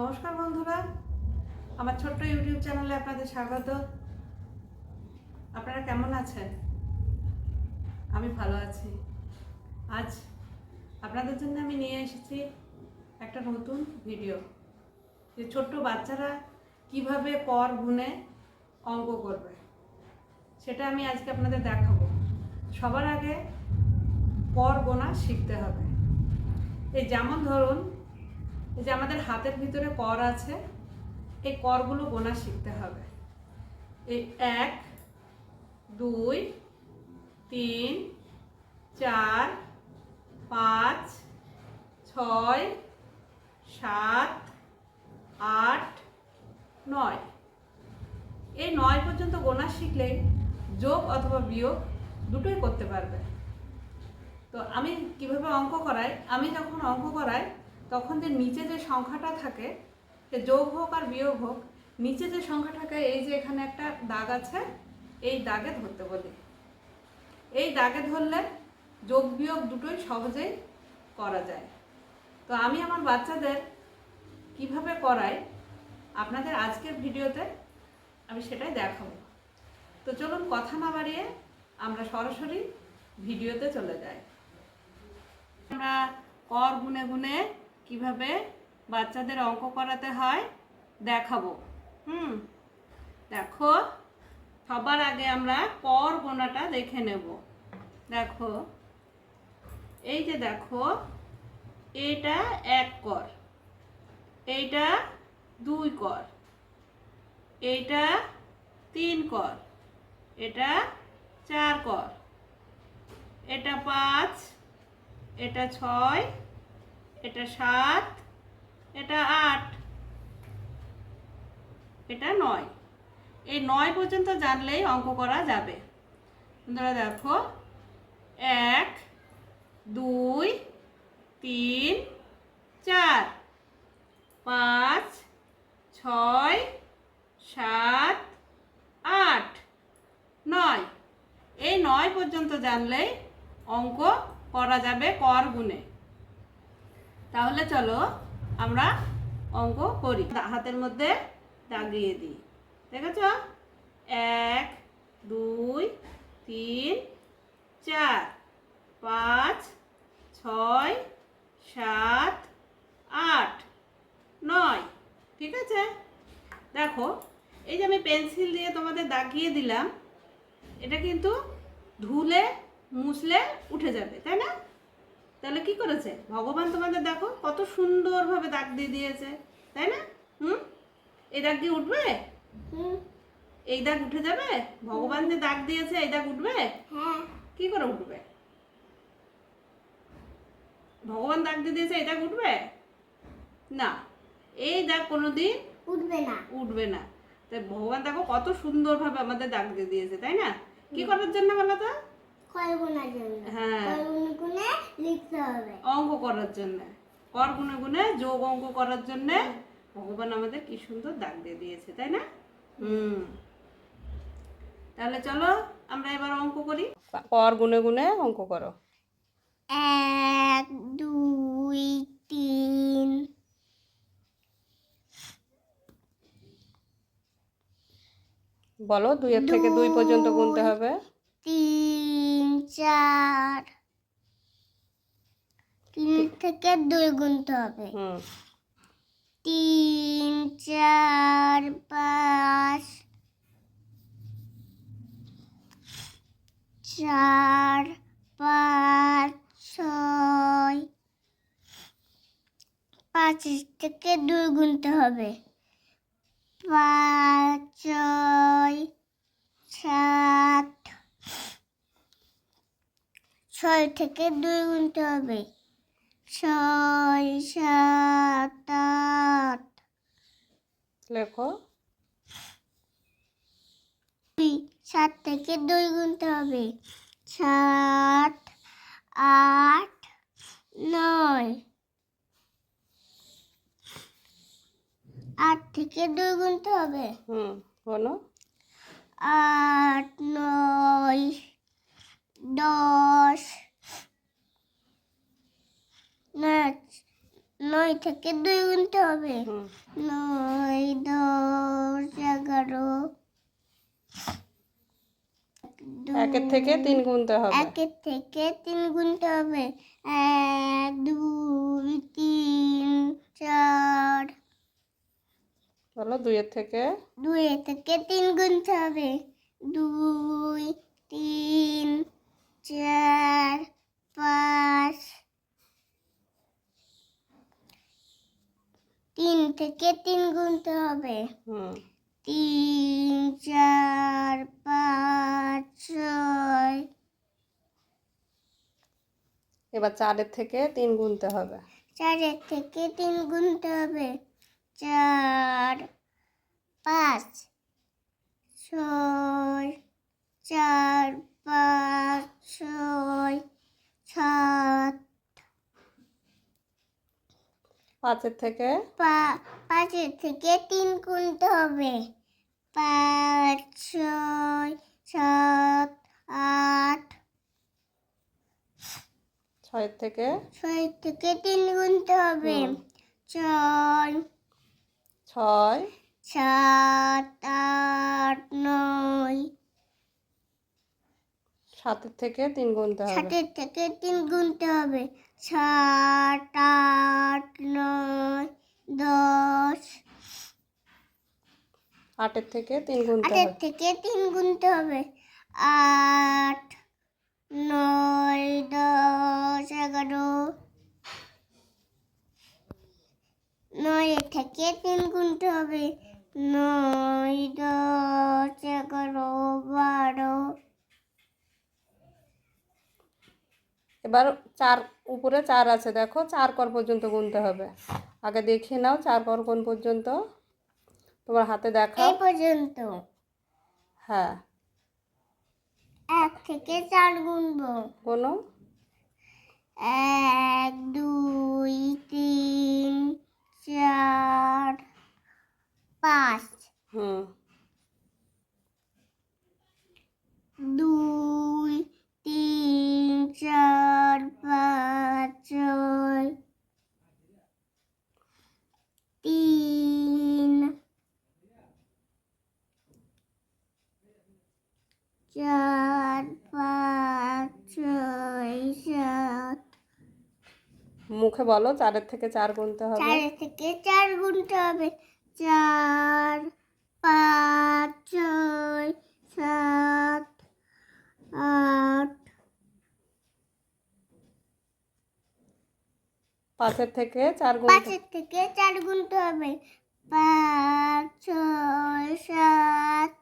নমস্কার বন্ধুরা। আমার ছোট্ট ইউটিউব চ্যানেলে আপনাদের স্বাগত। আপনারা কেমন আছেন? আমি ভালো আছি। আজ আপনাদের জন্য আমি নিয়ে এসেছি একটা নতুন ভিডিও। যে ছোট্ট বাচ্চারা কীভাবে পর গুনে অঙ্ক করবে। সেটা আমি আজকে আপনাদের দেখাবো। সবার আগে পর গোনা শিখতে হবে। এই যেমন ধরুন যে আমাদের হাতের ভিতরে কর আছে, এই করগুলো গোনা শিখতে হবে। এই এক, দুই, তিন, চার, পাঁচ, ছয়, সাত, আট, নয়। এই নয় পর্যন্ত গোনা শিখলে যোগ অথবা বিয়োগ দুটোই করতে পারবে। তো আমি কীভাবে অঙ্ক করাই? আমি যখন অঙ্ক করাই তখন যে নিচে যে সংখ্যাটা থাকে, সে যোগ হোক আর বিয়োগ হোক, নিচে যে সংখ্যা থাকে এই যে এখানে একটা দাগ আছে, এই দাগে ধরতে বলি। এই দাগে ধরলে যোগ বিয়োগ দুটোই সহজেই করা যায়। তো আমি আমার বাচ্চাদের কীভাবে করাই, আপনাদের আজকের ভিডিওতে আমি সেটাই দেখাবো। তো চলুন কথা না বাড়িয়ে আমরা সরাসরি ভিডিওতে চলে যাই। আমরা কর গুনে গুনে কীভাবে বাচ্চাদের অঙ্ক করাতে হয় দেখাবো। হুম, দেখো, সবার আগে আমরা কর গোনাটা দেখে নেব। দেখো, এই যে দেখো এইটা এক কর, এইটা দুই কর, এইটা তিন কর, এটা চার কর, এটা পাঁচ, এটা ছয় এটা সাত, এটা আট, এটা নয়। এই নয় পর্যন্ত জানলেই অঙ্ক করা যাবে। বন্ধুরা দেখো, এক, দুই, তিন, চার, পাঁচ, ছয়, সাত, আট, নয়। এই নয় পর্যন্ত জানলেই অঙ্ক করা যাবে কর গুণে। তাহলে চলো আমরা অঙ্ক করি। হাতের মধ্যে দাগিয়ে দিই। দেখেছ? এক, দুই, তিন, চার, পাঁচ, ছয়, সাত, আট, নয়। ঠিক আছে? দেখো, এই যে আমি পেন্সিল দিয়ে তোমাদের দাগিয়ে দিলাম, এটা কিন্তু ধুলে, মুছলে উঠে যাবে, তাই না? তাহলে কি করেছে? ভগবান তোমাদের দেখো কত সুন্দরভাবে দাগ দিয়ে দিয়েছে তাই না? হুম? এই দাগ দিয়ে উঠবে? এই দাগ উঠে যাবে? ভগবান যে দাগ দিয়েছে এই দাগ উঠবে? হ্যাঁ। কি করে উঠবে? ভগবান দাগ দিয়ে দিয়েছে এই দাগ উঠবে? না এই দাগ কোনোদিন উঠবে না। উঠবে না। তাই ভগবান দেখো কত সুন্দরভাবে আমাদের দাগ দিয়ে দিয়েছে তাই না? কি করার জন্য বলো তো? জন্য। হ্যাঁ। কয় গুণে গুণে লিখতে হবে। অঙ্ক করার জন্য। কর যোগ অঙ্ক করার জন্য ভগবান আমাদের কি সুন্দর দাগ দিয়ে দিয়েছে তাই না? হুম। তাহলে চলো আমরা এবার অঙ্ক করি। কর অঙ্ক করো। এক দুই তিন। বলো দুইয়ের থেকে দুই পর্যন্ত গুনতে হবে। তিন। চার। তিন থেকে দুই গুনতে হবে। তিন চার পাঁচ চার পাঁচ ছয় পাঁচ থেকে দুই গুনতে হবে। পাঁচ ছয় সাত ছয় থেকে দুই গুনতে হবে। ছয় সাত আট। লেখো। সাত থেকে দুই গুনতে হবে। সাত আট নয়। আট থেকে দুই গুনতে হবে। হুম বলো। আট নয় দশ না নয় থেকে দুই গুনতে হবে। নয় দশ এগারো একের থেকে তিন গুনতে হবে। একের থেকে তিন গুনতে হবে। এক দুই তিন চার। বলো দুইয়ের থেকে? দুই থেকে তিন গুনতে হবে। দুই তিন চার পাঁচ তিন থেকে তিন গুনতে হবে। তিন চার পাঁচ ছয়। এবার চারের থেকে তিন গুনতে হবে। চারের থেকে তিন গুনতে হবে। চার পাঁচ ছয় চার পাঁচ ছয় সাত। পাঁচের থেকে? পা- পাঁচের থেকে তিন গুনতে হবে। পাঁচ ছয় সাত আট। ছয়ের থেকে? ছয় থেকে তিন গুনতে হবে। ছয় ছয়। সাত আট নয় সাতের থেকে তিন গুনতে হবে। সাতের থেকে তিন গুনতে হবে। সাত আট নয় দশ। আটের থেকে তিন গুনতে হবে। আটের থেকে তিন গুনতে হবে। আট নয় দশ এগারো। নয়ের থেকে তিন গুনতে হবে। নয় দশ এগারো বারো। এবার চার উপরে চার আছে দেখো চার কর পর্যন্ত গুনতে হবে। আগে দেখে নাও চার কর কোন পর্যন্ত? তোমার হাতে এই পর্যন্ত। হ্যাঁ। এক থেকে চার গুনবো। কোনো এক দুই তিন চার পাঁচ হুম দুই তিন চার পাঁচ ছয় তিন চার পাঁচ ছয় সাত মুখে বলো চারের থেকে চার গুনতে হবে। চার থেকে চার গুনতে হবে। চার পাঁচ ছয় সাত আট। পাঁচের থেকে চার গুনতে পাঁচের থেকে চার গুনতে হবে। পাঁচ ছয় সাত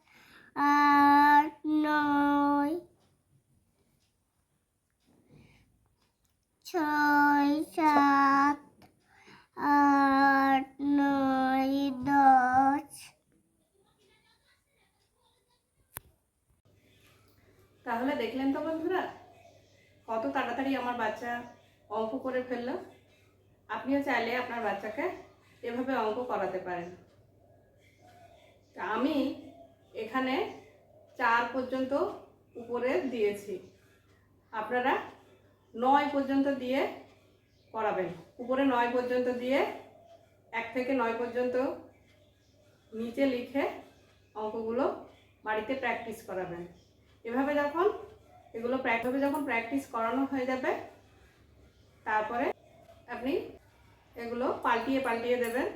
আট নয় ছয় সাত আট নয় দশ তাহলে দেখলেন তো বন্ধুরা কত তাড়াতাড়ি আমার বাচ্চা অঙ্ক করে ফেলল। আপনিও চাইলে আপনার বাচ্চাকে এভাবে অঙ্ক করাতে পারেন। তা আমি এখানে চার পর্যন্ত উপরে দিয়েছি। আপনারা নয় পর্যন্ত দিয়ে করাবেন। উপরে নয় পর্যন্ত দিয়ে এক থেকে নয় পর্যন্ত নিচে লিখে অঙ্কগুলো বাড়িতে প্র্যাকটিস করাবেন। এভাবে যখন এগুলো প্র্যাকভাবে যখন প্র্যাকটিস করানো হয়ে যাবে, তারপরে আপনি এগুলো পাল্টিয়ে পাল্টিয়ে দেবেন।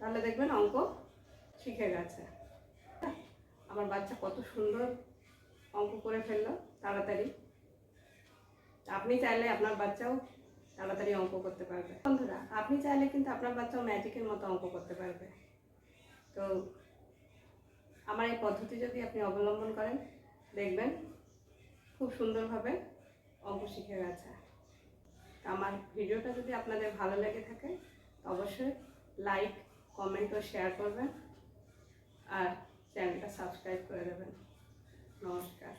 তাহলে দেখবেন অঙ্ক শিখে গেছে। আমার বাচ্চা কত সুন্দর অঙ্ক করে ফেলল, তাড়াতাড়ি। আপনি চাইলে আপনার বাচ্চাও তাড়াতাড়ি অঙ্ক করতে পারবে। বন্ধুরা, আপনি চাইলে কিন্তু আপনার বাচ্চাও ম্যাজিকের মতো অঙ্ক করতে পারবে। তো, আমার এই পদ্ধতি যদি আপনি অবলম্বন করেন, দেখবেন খুব সুন্দরভাবে অঙ্ক শিখে গেছে। আমার ভিডিওটা যদি আপনাদের ভালো লেগে থাকে অবশ্যই লাইক কমেন্ট ও শেয়ার করবেন। আর চ্যানেলটা সাবস্ক্রাইব করে দেবেন। নমস্কার।